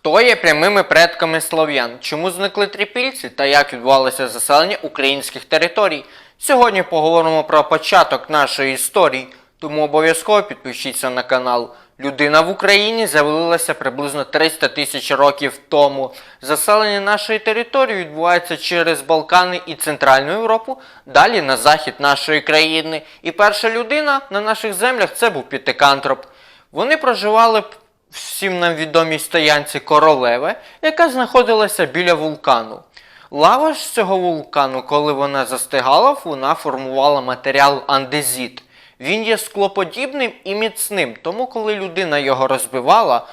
Хто є прямими предками слов'ян? Чому зникли трипільці та як відбувалося заселення українських територій? Сьогодні поговоримо про початок нашої історії, тому обов'язково підпишіться на канал. Людина в Україні з'явилася приблизно 300 тисяч років тому. Заселення нашої території відбувається через Балкани і Центральну Європу, далі на захід нашої країни. І перша людина на наших землях це був Пітикантроп. Вони проживали всім нам відомій стоянці королеви, яка знаходилася біля вулкану. Лава з цього вулкану, коли вона застигала, вона формувала матеріал андезіт. Він є склоподібним і міцним, тому коли людина його розбивала,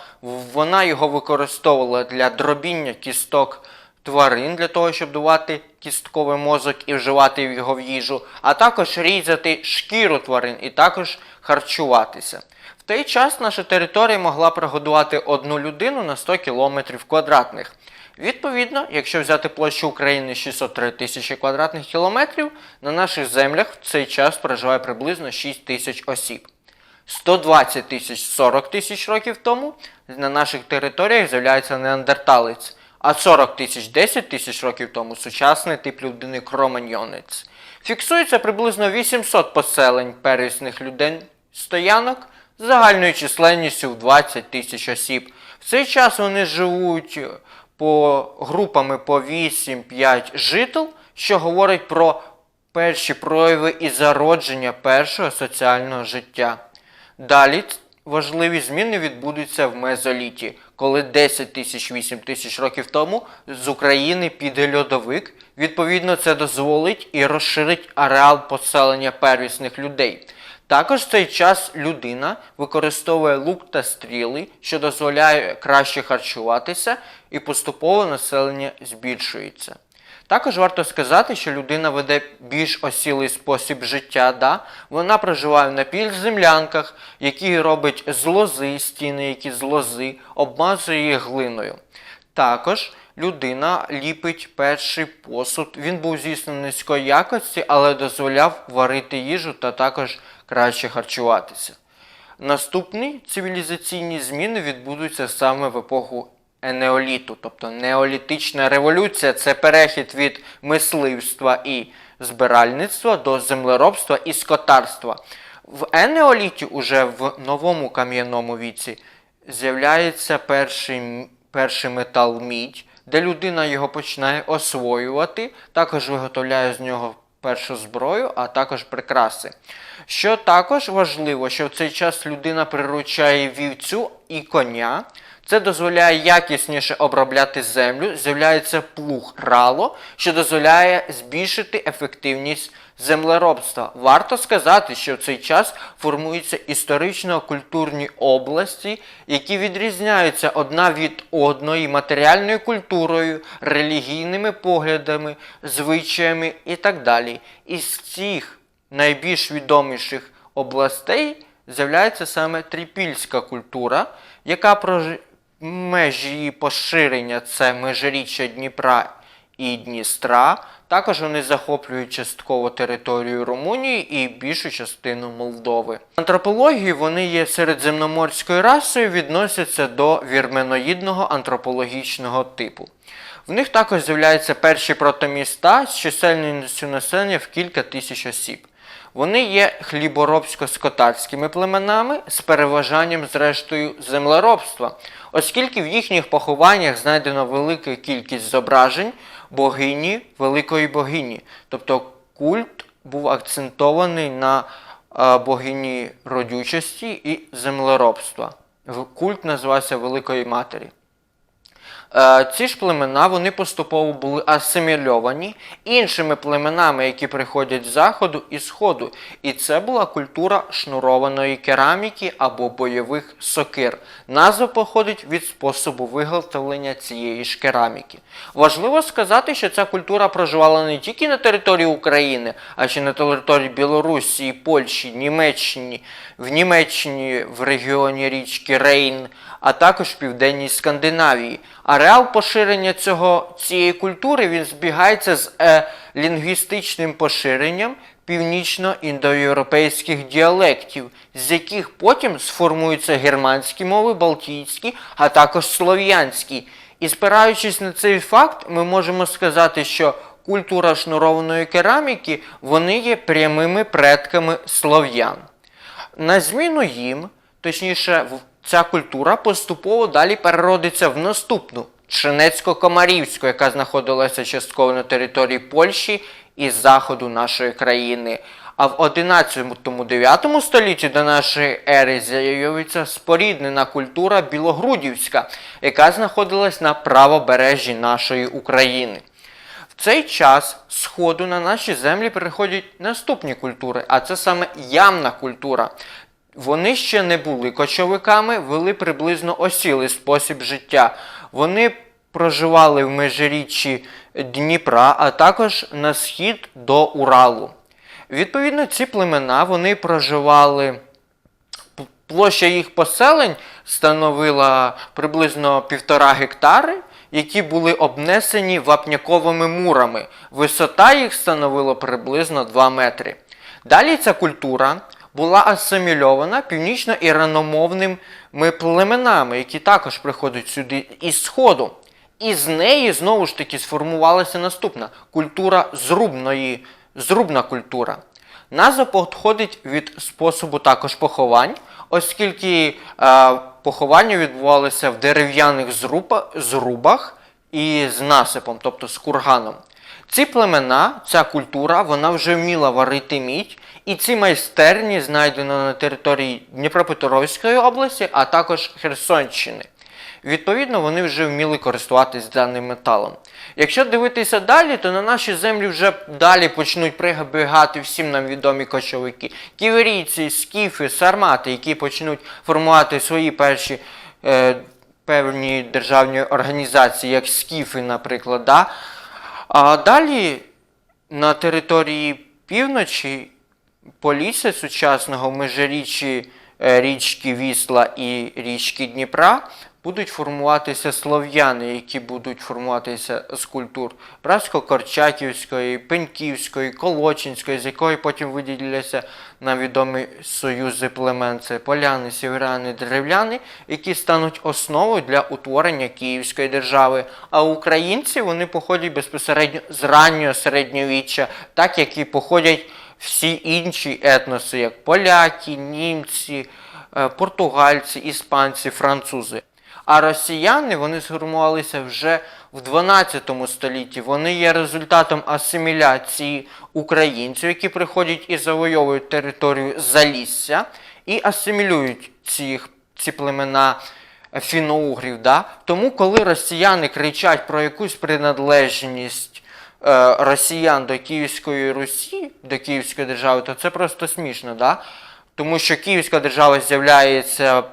вона його використовувала для дробіння кісток тварин для того, щоб давати кістковий мозок і вживати його в їжу, а також різати шкіру тварин і також харчуватися. Той час наша територія могла прогодувати одну людину на 100 км квадратних. Відповідно, якщо взяти площу України 603 тисячі квадратних кілометрів, на наших землях в цей час проживає приблизно 6 тисяч осіб. 120 тисяч 40 тисяч років тому на наших територіях з'являється неандерталець, а 40 тисяч 10 тисяч років тому сучасний тип людини кроманьйонець. Фіксується приблизно 800 поселень первісних людей стоянок з загальною численністю в 20 тисяч осіб. В цей час вони живуть по групами по 8-5 жител, що говорить про перші прояви і зародження першого соціального життя. Далі важливі зміни відбудуться в мезоліті, коли 10 тисяч 8 тисяч років тому з України піде льодовик. Відповідно, це дозволить і розширить ареал поселення первісних людей. Також в цей час людина використовує лук та стріли, що дозволяє краще харчуватися, і поступово населення збільшується. Також варто сказати, що людина веде більш осілий спосіб життя. Да? Вона проживає на півземлянках, які робить з лози, стіни, які з лози, обмазує їх глиною. Також людина ліпить перший посуд. Він був, звісно, низької якості, але дозволяв варити їжу та також краще харчуватися. Наступні цивілізаційні зміни відбудуться саме в епоху енеоліту, тобто неолітична революція це перехід від мисливства і збиральництва до землеробства і скотарства. В енеоліті, уже в новому кам'яному віці, з'являється перший, перший метал мідь, де людина його починає освоювати, також виготовляє з нього першу зброю, а також прикраси. Що також важливо, що в цей час людина приручає вівцю і коня. Це дозволяє якісніше обробляти землю, з'являється плуг рало, що дозволяє збільшити ефективність землеробства. Варто сказати, що в цей час формуються історично-культурні області, які відрізняються одна від одної матеріальною культурою, релігійними поглядами, звичаями і так далі. Із цих найбільш відоміших областей з'являється саме трипільська культура, яка прожи... межі її поширення це межиріччя Дніпра і Дністра. Також вони захоплюють частково територію Румунії і більшу частину Молдови. В антропології вони є середземноморською расою, відносяться до вірменоїдного антропологічного типу. В них також з'являються перші протоміста з чисельністю населення в кілька тисяч осіб. Вони є хліборобсько-скотарськими племенами з переважанням зрештою землеробства, оскільки в їхніх похованнях знайдено велика кількість зображень богині, великої богині. Тобто культ був акцентований на е, богині родючості і землеробства. Культ називався Великої Матері. Е, Ці ж племена вони поступово були асимільовані іншими племенами, які приходять з заходу і сходу. І це була культура шнурованої кераміки або бойових сокир. Назва походить від способу виготовлення цієї ж кераміки. Важливо сказати, що ця культура проживала не тільки на території України, а ще на території Білорусі, Польщі, Німеччині, в Німеччині в регіоні річки Рейн, а також в південній Скандинавії. Ареал поширення цього, цієї культури він збігається з е, лінгвістичним поширенням північно-індоєвропейських діалектів, з яких потім сформуються германські мови, балтійські, а також слов'янські. І спираючись на цей факт, ми можемо сказати, що культура шнурованої кераміки вони є прямими предками слов'ян. На зміну їм, точніше, ця культура поступово далі переродиться в наступну Чинецько-Комарівську, яка знаходилася частково на території Польщі і заходу нашої країни. А в 11-9 столітті до нашої ери з'явиться споріднена культура білогрудівська, яка знаходилась на правобережжі нашої України. В цей час сходу на наші землі переходять наступні культури, а це саме ямна культура. Вони ще не були кочовиками, вели приблизно осілий спосіб життя. Вони проживали в межиріччі Дніпра, а також на схід до Уралу. Відповідно, ці племена вони проживали Площа їх поселень становила приблизно півтора гектари, які були обнесені вапняковими мурами. Висота їх становила приблизно 2 метри. Далі ця культура була асимільована північно-іраномовними племенами, які також приходять сюди із Сходу. І з неї знову ж таки сформувалася наступна культура зрубної, зрубна культура. Назва походить від способу також поховань, оскільки е, поховання відбувалися в дерев'яних зруба, зрубах і з насипом, тобто з курганом. Ці племена, ця культура, вона вже вміла варити мідь, і ці майстерні знайдено на території Дніпропетровської області, а також Херсонщини. Відповідно, вони вже вміли користуватись даним металом. Якщо дивитися далі, то на наші землі вже далі почнуть прибігати всім нам відомі кочовики. Ківерійці, скіфи, сармати, які почнуть формувати свої перші е, певні державні організації, як скіфи, наприклад. Да? А далі на території півночі Полісся сучасного межиріччі е, річки Вісла і річки Дніпра будуть формуватися слов'яни, які будуть формуватися з культур Братсько-Корчаківської, Пеньківської, Колочинської, з якої потім виділяться на відомі союзи племен. Це поляни, сіверяни, древляни, які стануть основою для утворення Київської держави. А українці вони походять безпосередньо з раннього середньовіччя, так як і походять всі інші етноси, як поляки, німці, е, португальці, іспанці, французи. А росіяни вони сформувалися вже в 12 столітті. Вони є результатом асиміляції українців, які приходять і завойовують територію Залісся, і асимілюють цих, ці племена фіноугрів. Да? Тому, коли росіяни кричать про якусь приналежність е, росіян до Київської Русі, до Київської держави, то це просто смішно, да? тому що Київська держава з'являється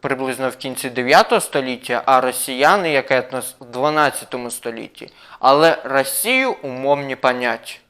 приблизно в кінці 9 століття, а росіяни як етнос в 12 столітті. Але Росію умовні понять.